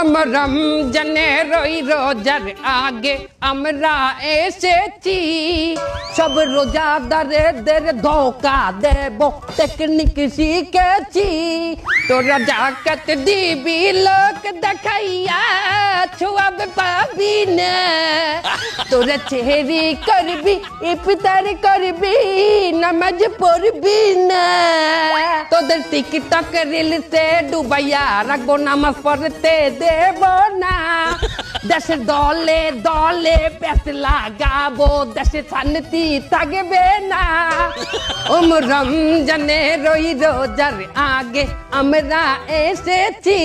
আমার রমজানের ওই রোজার আগে আমরা এসেছি। সব রোজাদারেদের ধোকা দেব টেকনিক শিখেছি। তোরা জাকাত দিবি, লোক দেখাইয়া ছোয়াব পাবি না। তোরা চেহারি করবি, ইফতার করবি, নামাজ পড়বি না। তোদের টিকটক রিলসে ডুবাইয়া রাখব, নামাজ পড়তে দেব না। দেশের দলে দলে ব্যাস লাগাবো, দেশে শান্তি থাকবে না। ওম রমজানে রই রোজার আগে আমরা এসেছি।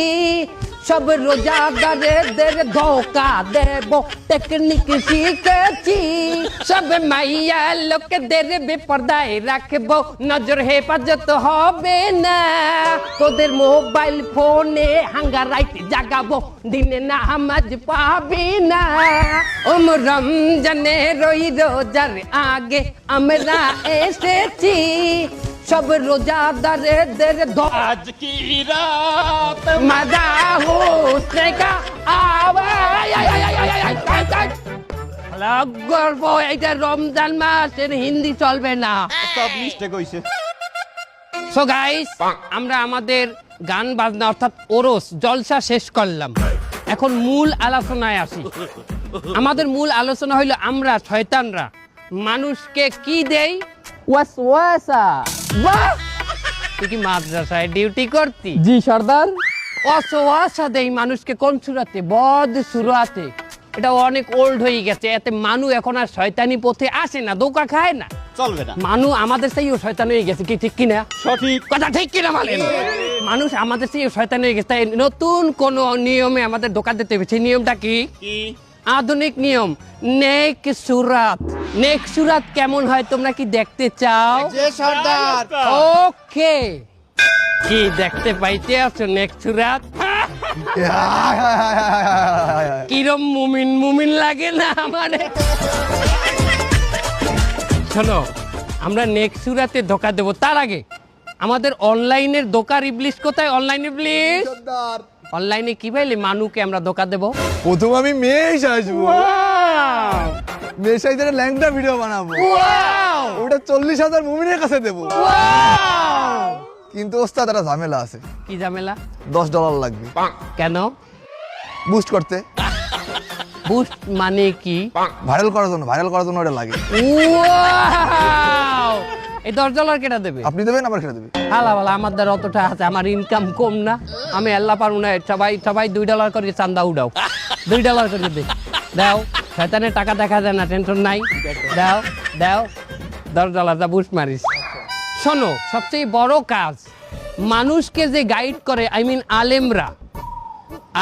সব রোজাদারেদের ধোকা দেব টেকনিক শিখেছি। সব মাইয়া লোকদের বেপর্দায় রাখব, নজর হেফাজত হবে না। তোদের মোবাইল ফোনে হাঙ্গা রাইট জাগাবো, দিনে নামাজ পাবি না। ওম রমজানের ওই রোজার আগে আমরা এসেছি। সব রোজাদারে দের আজ কি রাত মজা হোসনে কা গল্প এইটা রমজান মাসের হিন্দি চলবে না। সব মিস্টেক হইছে। সো গাইস আমরা আমাদের গান বাজনা অর্থাৎ ওরস জলসা শেষ করলাম। এখন মূল আলোচনায় আসি। আমাদের মূল আলোচনা হইল আমরা শয়তানরা। মানুষকে কি দেই? ওয়াসওয়াসা। বাহ! তুই কি মাদ্রাসায় ডিউটি করতি? জি সর্দার। অসওয়াসা দেই মানুষকে কোন সুরাতে? বদ সুরাতে। এটা অনেক ওল্ড হয়ে গেছে এতে মানু এখন আর শয়তানি পথে আসে না দোকা খায় না। চলবে না। মানু আমাদের সেই শয়তান হয়ে গেছে কি ঠিক কিনা? সঠিক। কথা ঠিক কিনা বলেন? মানুষ আমাদের সেই শয়তান হয়ে গেছে তাই নতুন কোন নিয়মে আমাদের দোকান দিতে হবে। সেই নিয়মটা কি? কি? আধুনিক নিয়ম। নেক সুরাত। নেক সুরাত কেমন হয় তোমরা কি দেখতে চাও? সর্দার। ওকে। কি দেখতে পাইতে আছো নেক সুরাত? কিরম মুমিন মুমিন লাগে না আমারে? শোনো আমরা নেক্সট সুরাতে ধোকা দেবো। তার আগে আমাদের অনলাইনের দোকান ইবলিশ কোথায়? অনলাইন ইবলিশ? অনলাইনে কি পাইলে মানুকে আমরা ধোকা দেবো? প্রথম আমি মেয়ে আসব মেয়ে সাইজে ল্যাংটা ভিডিও বানাবো। ওটা চল্লিশ হাজার মুমিনের কাছে দেবো! কিন্তু ওস্তাদ একটা ঝামেলা আছে। কি ঝামেলা? দশ ডলার লাগবে। কেন? বুস্ট করতে। বুস্ট মানে কি? ভাইরাল করার জন্য ভাইরাল করার জন্য ওটা লাগে! এই দশ ডলার কেটা দেবে? আপনি দেবেন আবার খেলে দেবে? হালা বালা আমার দ্বারা অতটা আছে আমার ইনকাম কম না। আমি আল্লাহ পারব না সবাই সবাই দুই ডলার করে চান্দা উঠাও দুই ডলার করে দে। দাও শয়তানের টাকা দেখা যায় না টেনশন নাই। দাও দাও। দশ ডলার দা বুস মারিস। শোনো সবচেয়ে বড় কাজ মানুষকে যে গাইড করে আই মিন আলেমরা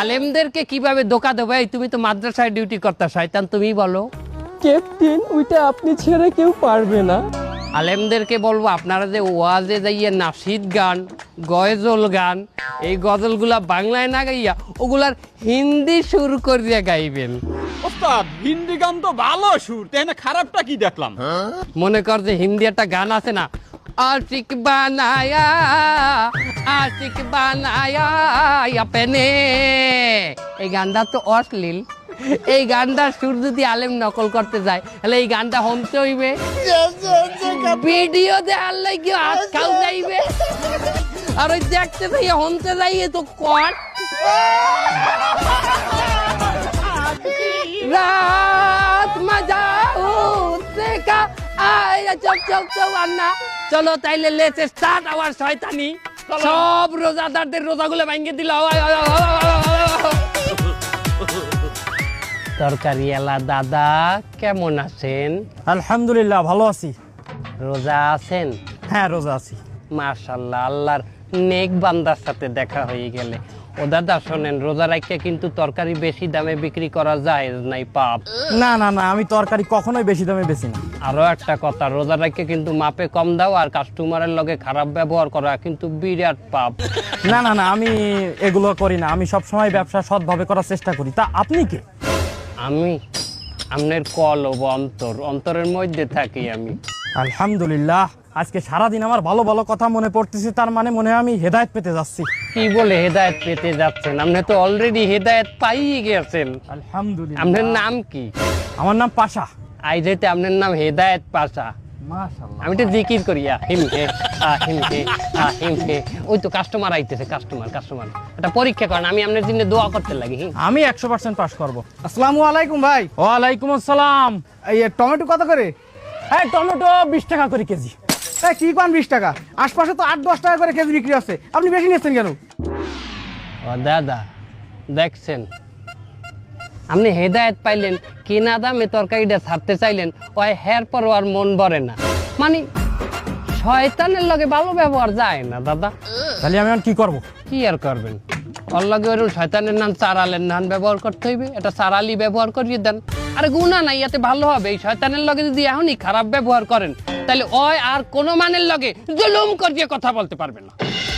আলেমদেরকে কীভাবে ধোকা দেবে? তুমি তো মাদ্রাসায় ডিউটি করতা শয়তান তুমি বলো। ক্যাপ্টেন ওইটা আপনি ছেড়ে কেউ পারবে না। আলেমদেরকে বলব আপনারা যে ওয়াজে যাইয়ে নাসিদ গান গজল গান এই গজলগুলা বাংলায় না গাইয়া ওগুলার হিন্দি সুর করিয়া গাইবেন। ওস্তাদ হিন্দি গান তো ভালো সুর তাই না খারাপটা কি দেখলাম? মনে কর যে হিন্দি একটা গান আছে না আশিক বানায়া আশিক বানায়া আপনে এই গানটা তো অশ্লীল। এই গানটা সুর যদি আলেম নকল করতে যায় তাহলে এই গানটা হমতে হইবে। ভিডিও দেখার লাগে হাত খাও যাইবে? আর ওই দেখতে যাই হমতে যাই তো কর। রাত মজা উঠতে কা আয় চক চক আন্না। চলো তাইলে লেটস স্টার্ট আওয়ার শয়তানি। সব রোজাদারদের রোজাগুলো ভাঙ্গে দিল। তরকারি এলা দাদা কেমন আছেন? আলহামদুলিল্লাহ ভালো আছি। রোজা আছেন? হ্যাঁ রোজা আছি। মাশাল্লাহ আল্লাহর নেক বান্দার সাথে দেখা হয়ে গেলে। ও দাদা শোনেন রোজা রাখিয়া কিন্তু তরকারি বেশি দামে বিক্রি করা যায় নাই পাপ। না না না আমি তরকারি কখনোই বেশি দামে বেশি না। আরও একটা কথা রোজা রাখে কিন্তু মাপে কম দাও আর কাস্টমারের লগে খারাপ ব্যবহার করা কিন্তু বিরাট পাপ। না না না আমি এগুলো করি না আমি সব সময় ব্যবসা সৎভাবে করার চেষ্টা করি। তা আপনি কে? আমি আপনার কল হব অন্তর অন্তরের মধ্যে থাকি আমি। আলহামদুলিল্লাহ আজকে সারাদিন আমার ভালো ভালো কথা মনে পড়তেছে তার মানে মনে হয় আমি হেদায়েত পেতে যাচ্ছি। কি বলে হেদায়েত পেতে যাচ্ছেন? আপনি তো অলরেডি হেদায়েত পাইয়ে গেছেন। আলহামদুলিল্লাহ। আপনার নাম কি? আমার নাম পাশা। আইজেতে আপনার নাম হেদায়েত পাশা। আমি তো জিকির করি আহিম হে আহিম হে আহিম হে। ওই তো কাস্টমার আইতেছে কাস্টমার কাস্টমার এটা পরীক্ষা করেন আমি আপনার জন্য দোয়া করতে লাগি আমি একশো পার্সেন্ট পাস করব। আসসালামু আলাইকুম ভাই। ওয়ালাইকুম আসসালাম। এই টমেটো কত করে? এই টমেটো বিশ টাকা করে কেজি। এই কি পান বিশ টাকা? আশপাশে তো আট দশ টাকা করে কেজি বিক্রি হচ্ছে আপনি বেশি নিয়েছেন কেন? ও দাদা দেখছেন আপনি হেদায়েত পাইলেন কিনা দামে তরকারিটা ছাড়তে চাইলেন ওই হের পর আর মন ভরে না। মানে শয়তানের লগে ভালো ব্যবহার যায় না দাদা। তাহলে আমি কি করব? কি আর করবেন? ওর লগে ওরকম শয়তানের নাম চারালের নাম ব্যবহার করতে হইবে এটা চারালি ব্যবহার করিয়ে দেন। আরে গুণা নাই এতে ভালো হবে। এই শয়তানের লগে যদি এখনই খারাপ ব্যবহার করেন তাহলে ওই আর কোনো মানের লগে জুলুম করিয়ে কথা বলতে পারবে না।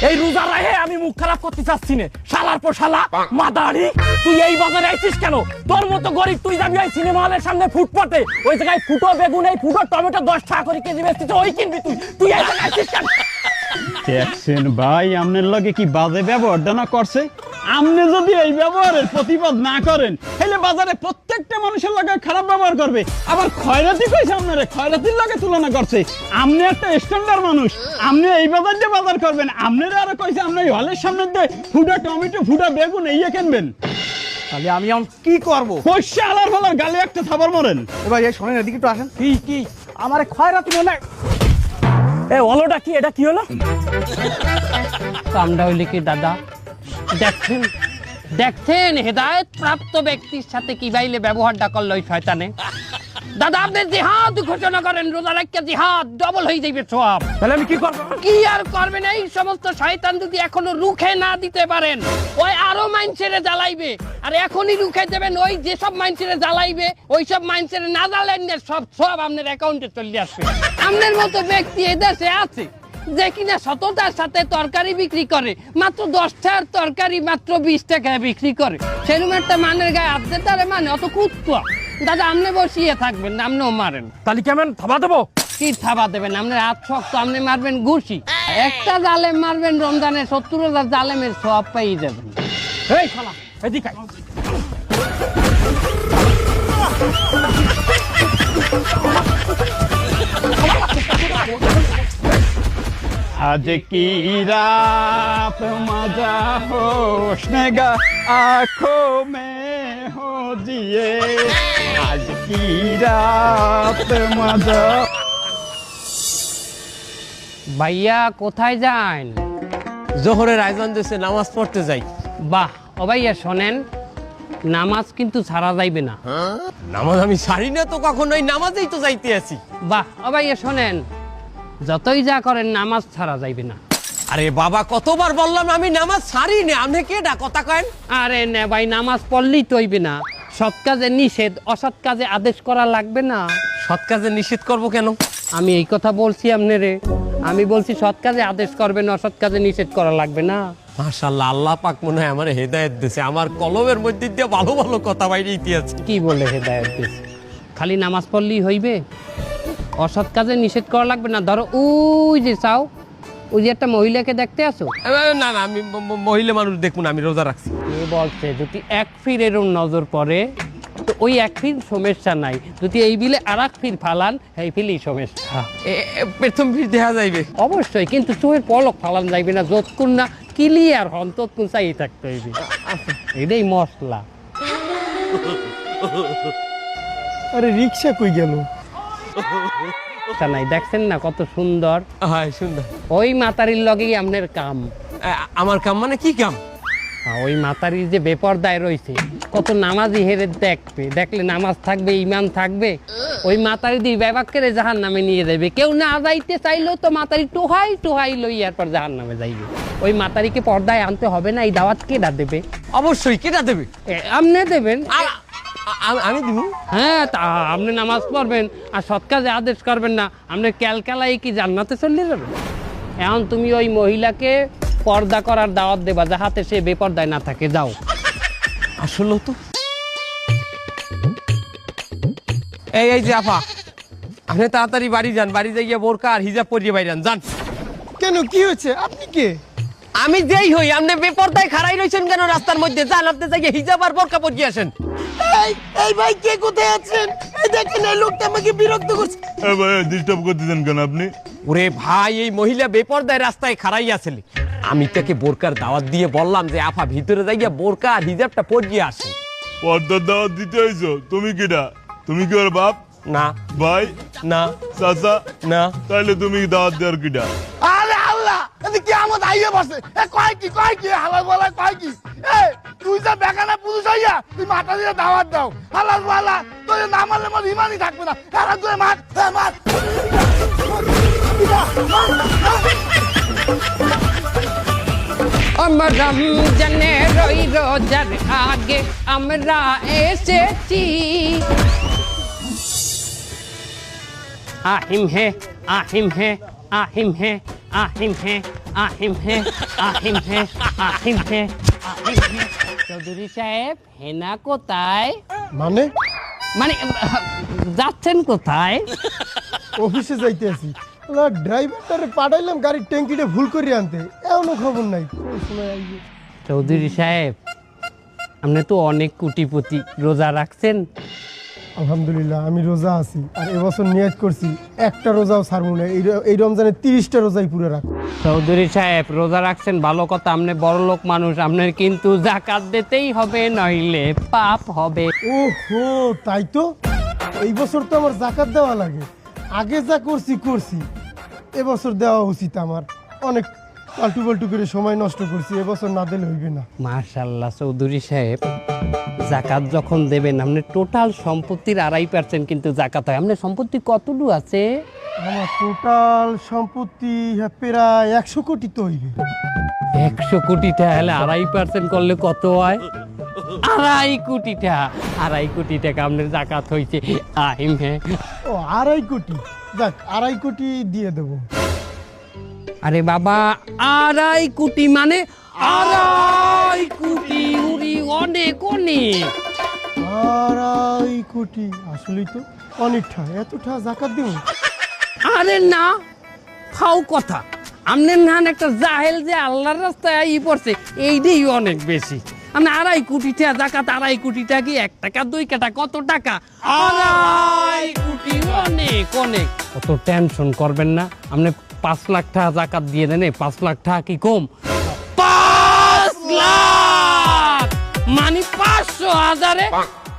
এই রোজা রাহে আমি মুখ খারাপ করতে চাচ্ছি না। শালার পর শালা মাদারি তুই এই বাজারে আইছিস কেন? তোর মতো গরিব তুই যাবি ওই সিনেমা হলের সামনে ফুটপাতে। ওই জায়গায় ফুটো বেগুন এই ফুটো টমেটো দশ টাকা করে কেজি বেচতিস ওই কিনবি তুই। তুই এই জায়গায় আইছিস কেন? দেখছেন ভাই আমনের লগে কি বাজে ব্যবহার না করছে? আপনি যদি এই ব্যবহারের প্রতিবাদ না করেন তাহলে বাজারে প্রত্যেকটা মানুষের লগে খারাপ ব্যবহার করবে। আবার খয়রাতি কইছে আপনারে খয়রাতির লগে তুলনা করছে। আপনি একটা স্ট্যান্ডার্ড মানুষ আপনি এই বাজার দিয়ে বাজার করবেন আপনারা আরও কইছে আপনি এই হলের সামনে দিয়ে ফুটা টমেটো ফুটা বেগুন এই কিনবেন। তাহলে আমি এখন কি করব? পয়সা আলার ফলার গালে একটা থাবার মরেন। এবার এই শোনেন এদিকে একটু আসেন। কি কি? আমার ক্ষয়রাতি মনে এ ওলোটা কি এটা কি হলো? কামটা হইলে কি দাদা? দেখছেন দেখছেন হেদায়েত প্রাপ্ত ব্যক্তির সাথে কি বাইলে ব্যবহারটা করল ওই শয়তানে? দাদা আপনি জিহাদ ঘোষণা করেন রোজা রাখকে জিহাদ ডবল হয়ে যাইবে সব। তাহলে আমি কি করব? কি আর করবেন? এই সমস্ত শয়তান যদি এখনও রুখে না দিতে পারেন ওই আরও মাইনসেরে জ্বালাইবে। আর এখনই রুখে দেবেন ওই যেসব মাইনসেরে জ্বালাইবে ওই সব মাইনসেরে না জ্বালেন সব সব আপনার অ্যাকাউন্টে চলে আসবে। আপনার মতো ব্যক্তি এদেশে আছে। যে কিনা সততার সাথে তরকারি বিক্রি করে মাত্র দশটার তরকারি মাত্র বিশ টাকায় বিক্রি করে। সেরকম একটা মানের গায়ে হাতে তারে মানে অত কুত্তা দাদা আপনি বসিয়ে থাকবেন না আপনিও মারেন। তাহলে কেমন থাবা দেবো? কি থাবা দেবেন? আপনার হাত শক্ত আপনি মারবেন ঘুষি। একটা জালেম মারবেন রমজানে সত্তর হাজার জালেমের সব পেয়ে যাবেন। এই শালা এদিকে আজ কি রাত? মজা হোশ নেগা আঁখো মে হো দিয়ে আজ কি রাত? মজা ভাইয়া কোথায় যান? জোহরের আয়োজন দিয়েছে নামাজ পড়তে যাই। বাহ ও ভাইয়া শোনেন নামাজ কিন্তু ছাড়া যাইবে না। হ্যাঁ? নামাজ আমি ছাড়ি না তো কখনোই নামাজেই তো যাইতে আছি বাহ ও ভাইয়া শোনেন যতই যা করেন নামাজ ছাড়া যাইবে না। আরে বাবা কতবার বললাম আমি নামাজ সারি না আপনি কে ডা কথা কেন আরে নে ভাই নামাজ পড়লেই তো হইবে না। সৎ কাজে নিষেধ অসৎ কাজে আদেশ করা লাগবে না। সৎ কাজে নিষেধ করব কেন? আমি এই কথা বলছি আপনি রে। আমি বলছি সৎ কাজে আদেশ করবেন অসৎ কাজে নিষেধ করা লাগবে না। মাশাল্লাহ আল্লাহ পাক মনে হয় আমার হেদায়েত দিছে। আমার কলমের মধ্যে দিয়ে ভালো ভালো কথা বাইরে ইতিহাস। কি বলে হেদায়ত দিছে? খালি নামাজ পড়লেই হইবে? অসৎ কাজে নিষেধ করা লাগবে না। ধরো ওই যে চাও ওই যে একটা মহিলাকে দেখতে আসো। না না আমি মহিলা মানুষ দেখুন আমি রোজা রাখছি। এ বলছে যদি এক ফির এরম নজর পড়ে তো ওই এক ফির সমস্যা নাই। যদি এই বিলে আর এক ফির ফালান এই ফিলই সমস্যা। প্রথম ভিড় দেখা যাইবে। অবশ্যই কিন্তু চোখের পলক ফালান যাইবে না যতক্ষণ না ক্লিয়ার হন ততক্ষণ চাই থাকতে হইবে। এটাই মশলা। আরে রিক্সা কই গেল? নাই দেখছেন না কত সুন্দর? হ্যাঁ সুন্দর। ওই মাতারির লগেই আপনার কাম। আমার কাম মানে কি কাম? ওই মাতারির যে বেপরদায় রয়েছে কত নামাজি হেরে দেখবে। দেখলে নামাজ থাকবে ইমান থাকবে। ওই মাতারি দিয়ে ব্যবাক করে জাহান নামে নিয়ে যাবে কেউ না যাইতে চাইলেও তো মাতারি টোহাই টোহাই লই এরপর জাহান নামে যাইবে। ওই মাতারিকে পর্দায় আনতে হবে না এই দাওয়াত কেডা দেবে? অবশ্যই কেটা দেবে? এ, আপনি দেবেন। আমি দিব। হ্যাঁ তা আপনি নামাজ পড়বেন আর সৎ কাজে আদেশ করবেন না। আপনি ক্যালকালাই কি জান্নাতে চলে যাবেন? এখন তুমি ওই মহিলাকে পর্দা করার দাওয়াত দেবা যাহাতে সে বেপর্দায় না থাকে। যাও। আসলে তো এই এই যে আপা আপনি তাড়াতাড়ি বাড়ি যান বাড়ি যাইয়া বোরকা আর হিজাব পরিয়ে বাইরান যান। কেন কি হয়েছে? আপনি কে? আমি যেই হই আপনি বেপরদায় খাড়াই রইছেন কেন রাস্তার মধ্যে? যান আপনি যাইয়া হিজাব আর বোরকা পরিয়ে আসেন। এই এই ভাই কে কোথায় আছেন? এই দেখেন এই লোকটা আমাকে বিরক্ত করছে। ডিস্টার্ব করতেছেন কেন আপনি? ওরে ভাই এই মহিলা বেপরদায় রাস্তায় খাড়াই আসলে আমি তাকে বোরকার দাওয়াত দিয়ে বললাম যে আফা ভিতরে যাইয়া বোরকা আর হিজাবটা পরিয়ে আসে পর্দার দাওয়াত দিতে হইছো তুমি কিটা তুমি কি ওর বাপ? না। ভাই? না। চাচা? না। তাইলে তুমি দাওয়াত দেওয়ার এদি কি আমার আইয়ে বসে। এ, কয় কি কয় কি হালাল বলা কয় কি? এ, তুই যা বেগানা পুরুষ হইয়া, তুই মাথা দিয়ে দাওয়াত দাও। হালাল বলা, তোর না মারলে মোর ইমানই থাকবে না। হারা তুই মার মার। আমার রমজানে রই রোজার আগে আমরা এসেছি। আহিম হে আহিম হে আহিম হে আহিম হে। আহিম হে আহিম হে আহিম হে। আহিম হে চৌধুরী সাহেব হেনা কোথায়? মানে? মানে যাচ্ছেন কোথায়? অফিসে যাইতে আছি। ড্রাইভারটারে পাঠাইলাম গাড়ির ট্যাঙ্কিটা ভুল করে আনতে। এমনও খবর নাই। চৌধুরী সাহেব আপনি তো অনেক কুটিপতি। রোজা রাখছেন? আলহামদুলিল্লাহ আমি রোজা আছি। আর এবছর নিয়ত করছি একটা রোজাও ছাড়বো না। এই রমজানে তিরিশটা রোজাই পুরো রাখব চৌধুরী সাহেব রোজা রাখছেন ভালো কথা। আপনি বড় লোক মানুষ আপনার কিন্তু জাকাত দিতেই হবে নইলে পাপ হবে। ওহো তাই তো? এই বছর তো আমার জাকাত দেওয়া লাগে। আগে যা করছি করছি। এবছর দেওয়া উচিত আমার। অনেক পাল্টু পাল্টু করে সময় নষ্ট করছি এবছর না দিলে হইবে না। মার্শাল্লাহ চৌধুরী সাহেব। জাকাত যখন দেবেন আপনি টোটাল সম্পত্তির আড়াই পার্সেন্ট কিন্তু জাকাত হয়। আপনার সম্পত্তি কতটুকু আছে? আমার টোটাল সম্পত্তি হ্যাঁ, প্রায় একশো কোটি তো হইবে। একশো কোটি টাকা হলে আড়াই পার্সেন্ট করলে কত হয়? আড়াই কোটি টাকা আড়াই কোটি টাকা আপনার জাকাত হয়েছে আহিম হ্যাঁ ও আড়াই কোটি। যাক আড়াই কোটি দিয়ে দেবো। আরে বাবা আড়াই কোটি মানে আড়াই কোটি। উড়ি অনেক অনেক। আড়াই কোটি। আসলেই তো অনেকটা এতটা জাকাত দেবো? আরে না ফাও কথা। আমনের নান একটা জাহেল যে আল্লাহর রাস্তায় ই পড়ছে এইটাই অনেক বেশি। আপনি আড়াই কোটি টাকা জাকাত আড়াই কোটি টাকা কি এক টাকা দুই কাটা কত টাকা? আড়াই কোটি অনেক অনেক। অত টেনশন করবেন না। আপনি পাঁচ লাখ টাকা জাকাত দিয়ে দেন পাঁচ লাখ টাকা কি কম? হাজারে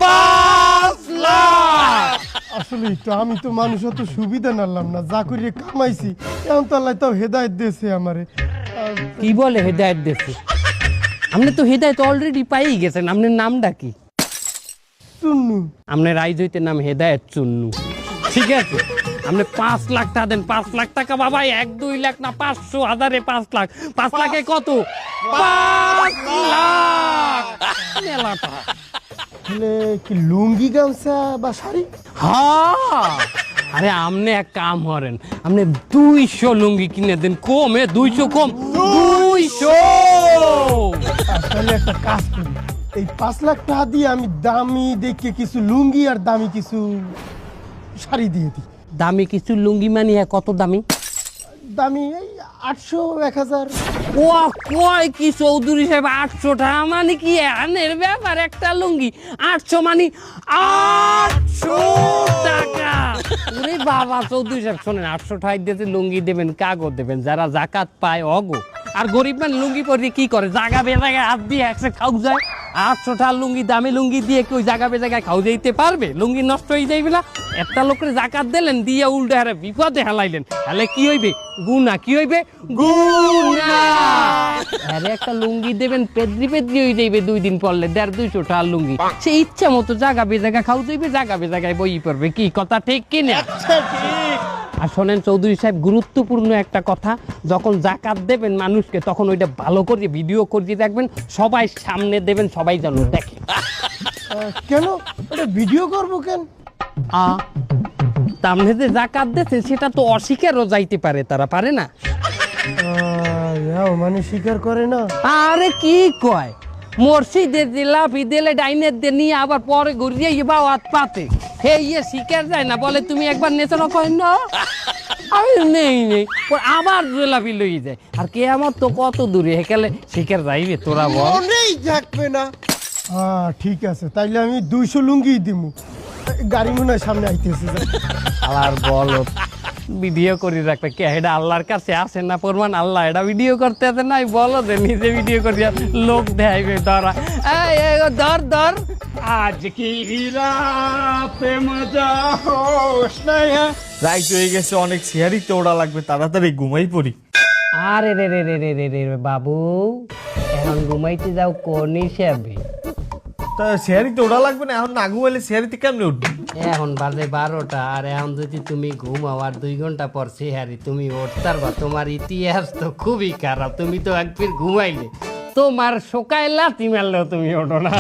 পাঁচ লাখ। আসলেই তো আমি তো মানুষ অত সুবিধা নালাম না যা করিয়ে কামাইছি এখন তো আল্লাহ তাও হেদায়ত দিয়েছে আমারে। কি বলে হেদায়ত দেশে আপনি তো হেদায়ত অলরেডি পাই গেছেন আপনার নামটা কি? চুন্নু। আপনার রাইজ হইতে নাম হেদায়ত চুন্নু। ঠিক আছে? আপনি পাঁচ লাখ টাকা দেন পাঁচ লাখ টাকা বাবা এক দুই লাখ না পাঁচশো হাজারে পাঁচ লাখ। পাঁচ লাখে কত? পাঁচ লাখ। মেলা টাকা। তাহলে কি লুঙ্গি গামছা বা শাড়ি? হ্যাঁ। আরে আপনি এক কাম করেন আপনি দুইশো লুঙ্গি কিনে দেন কম কমে দুইশো কম দুইশো। তাহলে একটা কাজ করি এই পাঁচ লাখ টাকা দিয়ে আমি দামি দেখে কিছু লুঙ্গি আর দামি কিছু শাড়ি দিয়ে দিই। দামি কিছু লুঙ্গি মানি কত দামি? দামি, এই আটশো, এক হাজার। ও কয় কি চৌধুরী সাহেব আটশো টাকা মানে কি আনের ব্যাপার একটা লুঙ্গি? আটশো মানে আটশো টাকা। ওরে বাবা, চৌধুরী সাহেব, শোনেন আটশো টাকা দিতে লুঙ্গি দেবেন, কাগজ দেবেন, যারা জাকাত পায়, অগো। আর গরিব মানে লুঙ্গি পরে কি করে? জাগা বেজাগায় হাত দিয়ে একসাথে খাও যায়। আটশো টাকার লুঙ্গি দামি লুঙ্গি দিয়ে কেউ জাগা বেজাগায় খাও যাইতে পারবে? লুঙ্গি নষ্ট হয়ে যাইবে না? একটা লোকের জাকাত দিলেন দিয়ে উল্টে হারে বিপদে হেলাইলেন। তাহলে কি হইবে? গুনা কি হইবে? গুনা আরে একটা লুঙ্গি দেবেন পেদ্রি পেদ্রি হয়ে যাইবে দুই দিন পরলে দেড় দুইশো টাকার লুঙ্গি সে ইচ্ছা মতো জাগা বেজাগা খাও যাইবে জাগা বেজাগায় বই পড়বে কি কথা ঠিক কি না? আর শোনেন চৌধুরী সাহেব গুরুত্বপূর্ণ একটা কথা যখন জাকাত দেবেন মানুষকে তখন ওইটা ভালো করে ভিডিও করে রাখবেন সবাই সামনে দেবেন সবাই যেন দেখে। কেন? ওটা ভিডিও করব কেন? আ তামনে যে জাকাত দিয়েছে সেটা তো অস্বীকারও যাইতে পারে তারা পারে না। মানে স্বীকার করে না। আরে কি কয়? মসজিদে দিলা বিদেলে ডাইনের দিয়ে নিয়ে আবার পরে ঘুরিয়ে হাত পাতে। হে ইয়ে শিকার যায় না বলে তুমি একবার নেচানো করেন না আমি নেই নেই। পর আবার জেলাপি লই যায়। আর কে আমার তো কত দূরে হেকালে শিকার যাইবে তোরা বল। মনেই থাকবে না। হ্যাঁ ঠিক আছে তাইলে আমি দুইশো লুঙ্গি দিমু। গাড়ি মনে হয় সামনে আইতেছে। আর বল। ভিডিও করে রাখবে কে এটা আল্লাহর কাছে আসে না প্রমাণ? আল্লাহ এটা ভিডিও করতে আসে নাই? বলো যে নিজে ভিডিও করে লোক দেখাইবে ধরা। ধর ধর। আজ কি হ্যাঁ? রাইট হয়ে? গেছে অনেক শেয়ারি তো লাগবে তাড়াতাড়ি ঘুমাই পড়ি। আরে রে রে রে রে রে রে বাবু এখন ঘুমাইতে যাও কোন হিসাবে? তা শেয়ারই তো ওরা লাগবে না এখন না ঘুমাইলে শেয়ারিতে কেমনে উঠবে? এখন বাজে বারোটা আর এখন যদি তুমি ঘুমাও আর দুই ঘণ্টা পর সেহারি তুমি উঠতার বা তোমার ইতিহাস তো খুবই খারাপ তুমি তো একবার ঘুমাইলে। তোমার শোকায় লাথি মারলেও তুমি ওঠো না।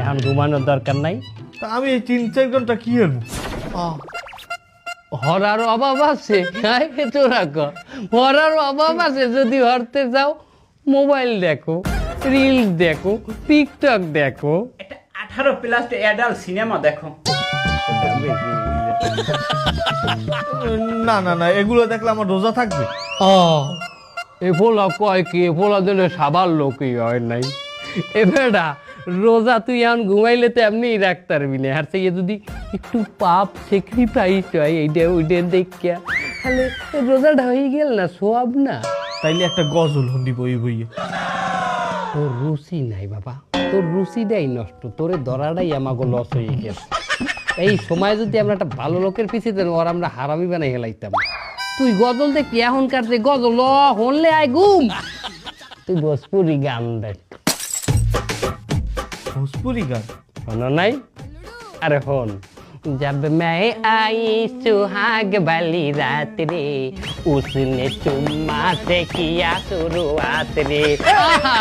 এখন ঘুমানোর দরকার নাই। তা আমি এই তিন চার ঘণ্টা কি হব হরার অভাব আছে? তোরা ক। হরার অভাব আছে যদি হরতে যাও মোবাইল দেখো। রিলস দেখো টিকটক দেখো। আঠারো প্লাস অ্যাডাল্ট সিনেমা দেখো। না না না এগুলো দেখলে আমার রোজা থাকবে। ও এ ফোলা কয় কি ফোলা দিলে সাবার লোকই হয় নাই। এ রোজা তুই এখন ঘুমাইলে তো এমনি রাখতে পারবি না। আর সেই যদি একটু পাপ স্যাক্রিফাইস হয় এইটা ওইটা দেখিয়া তাহলে রোজাটা হয়ে গেল না সোয়াব না। তাইলে একটা গজল হন্দি বই বইয়ে। তোর রুচি নাই বাবা। তোর রুচিটাই নষ্ট। তোরে ধরাটাই আমাকে লস হয়ে গেছে। এই সময় যদি আমরা একটা ভালো লোকের পিছিয়ে দেন ওর আমরা হারামি বানাই হেলাইতাম তুই গজল দেখি এখনকার যে গজল ল, হনলে আয় ঘুম। তুই ভোজপুরি গান দেখ। ভোজপুরি গান? শোনো নাই? আরে হন। जब मैं आई सुहाग वाली रात रे उसने चुम्मा से किया शुरुआत रे আহা!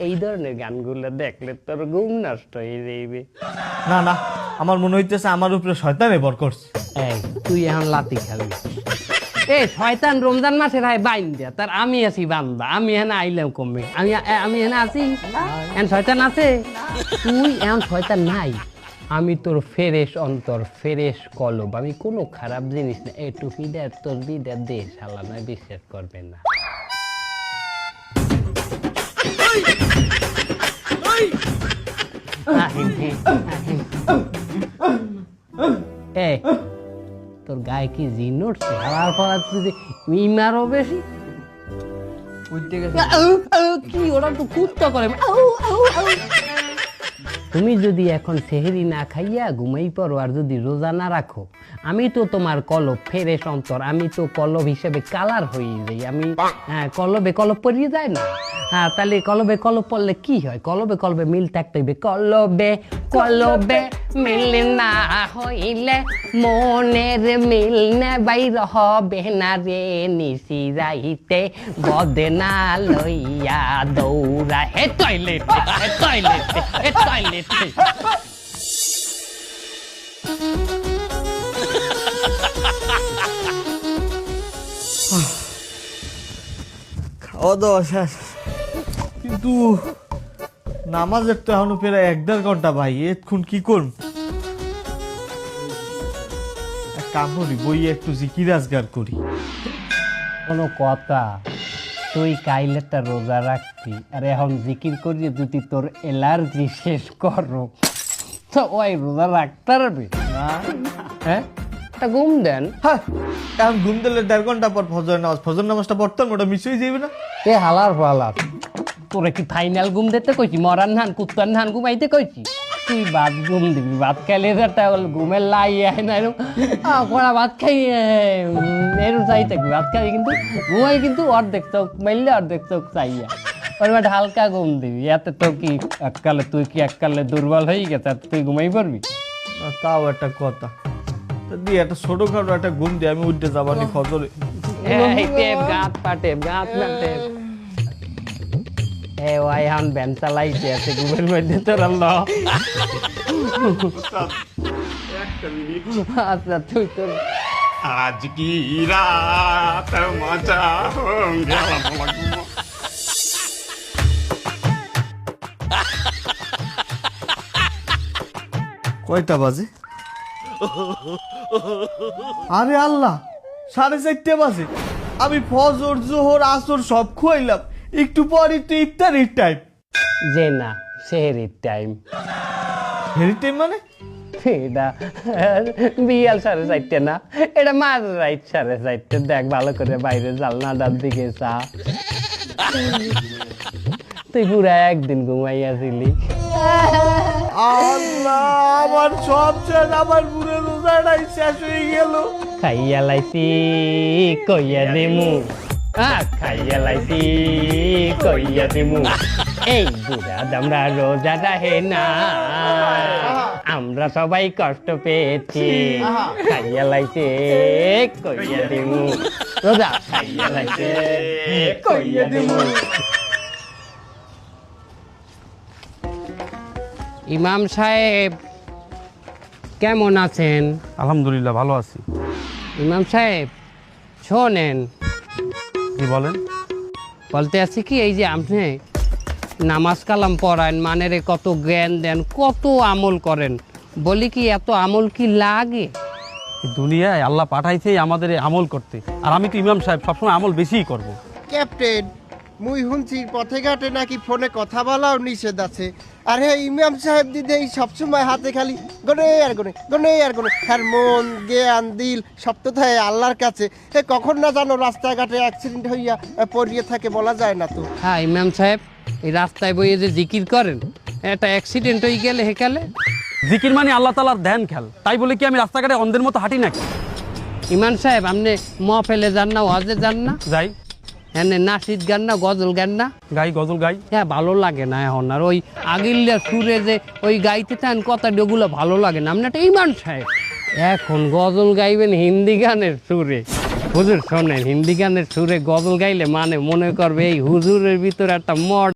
এই ধরনের গানগুলো দেখলে তোর ঘুম নষ্ট হয়ে যাইবে না না আমার মনে হইতেছে আমার উপরে শয়তানে বর করছে এই তুই এখন লাতি খাবি এ শয়তান রমজান মাসে রায় বাইন দিয়া তার আমি আছি বান্দা আমি এখানে আইলাম কমবে আমি এ, আমি এখানে আছি এখন শয়তান আছে তুই এখন শয়তান নাই আমি তোর ফেরেশ অন্তর ফেরেশ কলব। আমি কোনো খারাপ জিনিস না। এ টুপি দে তোর দিদার দে শালা নয় বিশ্বাস করবে না। এই তোর গায়ে কি জিন উঠছে হারার ফলা তুই মিমারও বেশি। কি ওরা তো কুত্তা করে। আউ, আউ, আউ। তুমি যদি এখন সেহেরি না খাইয়া ঘুমাই পড়ো আর যদি রোজা না রাখো আমি তো তোমার কলব ফেরে অন্তর আমি তো কলব হিসেবে কালার হয়ে যাই। আমি হ্যাঁ কলবে কলব পরিয়ে যায় না? হ্যাঁ তাহলে কলবে কলব পড়লে কি হয়? কলবে কলবে মিল থাকতে হইবে। কলবে কলবে মিল না হইলে মনের মিল নে বাইর হবে না রে নিশি রাইতে বদনা লইয়া দৌড়া হে টয়লেট হে টয়লেট হে টয়লেট খাওয়া দাওয়া শেষ কিন্তু নামাজের তো এখনও প্রায় এক দেড় ঘণ্টা ভাই এক্ষুন কি এক কাম করি বই একটু জিকির আজগার করি। কোনো কথা তুই কাইলেটা রোজা রাখতি আর এখন জিকির করিয়ে যদি তোর এলার্জি শেষ করো তো ওই রোজা রাখতে পারবি? হ্যাঁ? ঘুম দেন। হ্যাঁ এখন ঘুম দিলে দেড় ঘণ্টা পর ফজর নামাজ ফজর নামাজটা পড়তাম ওটা মিস হয়ে যাবে না। এ হালার ফালার তোরে কি ফাইনাল ঘুম দিতে কইছি? মরান ধান কুত্তার ধান ঘুমাইতে কইছি? তুই ভাত ঘুম দিবি ভাত খাইলে যাটা ঘুমের লাই না কড়া ভাত খাই এরকম চাই থাকবি ভাত খাই কিন্তু ঘুমাই কিন্তু অর্ধেক চোখ মাইলে অর্ধেক চোখ চাইয়া। ওর বাট হালকা ঘুম দিবি এতে তো কি এককালে তুই কি এককালে দুর্বল হয়ে গেছে তুই ঘুমাই পারবি? তাও একটা কথা। দিয়ে একটা ছোটখাটো একটা ঘুম দিয়ে আমি উঠতে যাবানি ফজরে। গাত পা টেপ গাত না হে ওয়াই হান আছে গুগল মধ্যে তোর আচ্ছা তুই তোর আজ কি রাত মজা কয়টা বাজে? আরে আল্লাহ সাড়ে চারটে বাজে। আমি ফজর জোহর আসর সব খুয়াইলাম। একটু পরই তো ইফতারির টাইম যে না সেহেরির টাইম হেরি টাইম মানে? এটা বিয়াল সাড়ে চারটে না? এটা মাঝ রাইট সাড়ে চারটে। দেখ ভালো করে বাইরে জালনাটার দিকে চা তুই পুরা একদিন ঘুমাইয়াছিলি আল্লাহ আমার সব শেষ আমার পুরো রোজাটাই শেষ হয়ে গেল। খাইয়া লাইছি কইয়া দিমু। আহ, খাইয়া লাইছি কইয়া দিমু এই বুড়া দামরা রোজা রাহে না। আমরা সবাই কষ্ট পেয়েছি। খাইয়া লাইছে কইয়া দিমু রোজা খাইয়া লাইছে কইয়া দিমু ইমাম সাহেব কেমন আছেন? আলহামদুলিল্লাহ ভালো আছি। ইমাম সাহেব শোনেন। কি বলেন। বলতে আছি কি এই যে আপনি নামাজ কালাম পড়ান মানেরে কত জ্ঞান দেন কত আমল করেন। বলি কি এত আমল কি লাগে? দুনিয়ায় আল্লাহ পাঠাইছে আমাদের এই আমল করতে। আর আমি তো ইমাম সাহেব সবসময় আমল বেশিই করব। ক্যাপ্টেন মুই শুনছি পথে ঘাটে নাকি ফোনে কথা বলাও নিষেধ আছে। আর হ্যাঁ ইমাম সাহেব দিদি এই সবসময় হাতে খালি গনে আর গনে গনে আর গনে। আর মন জ্ঞান দিল সব তো থাকে আল্লাহর কাছে। এ কখন না জানো রাস্তাঘাটে অ্যাক্সিডেন্ট হইয়া পড়িয়ে থাকে বলা যায় না তো। হ্যাঁ ইমাম সাহেব এই রাস্তায় বইয়ে যে জিকির করেন একটা অ্যাক্সিডেন্ট হয়ে গেলে হেকালে। জিকির মানে আল্লাহ তালার ধ্যান খেল। তাই বলে কি আমি রাস্তাঘাটে অন্ধের মতো হাঁটি নাকি? ইমাম সাহেব আপনি ম ফেলে যান না ওয়াজে যান না? যাই। হ্যাঁ নাসিদ গান না গজল গান না? গাই গজল গাই। হ্যাঁ ভালো লাগে না এখন। আর ওই আগিল্লা সুরে যে ওই গাইতে চান কথা ওগুলো ভালো লাগে না। আপনার ইমান সাহেব। এখন গজল গাইবেন হিন্দি গানের সুরে। হুজুর শোনেন হিন্দি গানের সুরে গজল গাইলে মানে মনে করবে এই হুজুরের ভিতরে একটা মড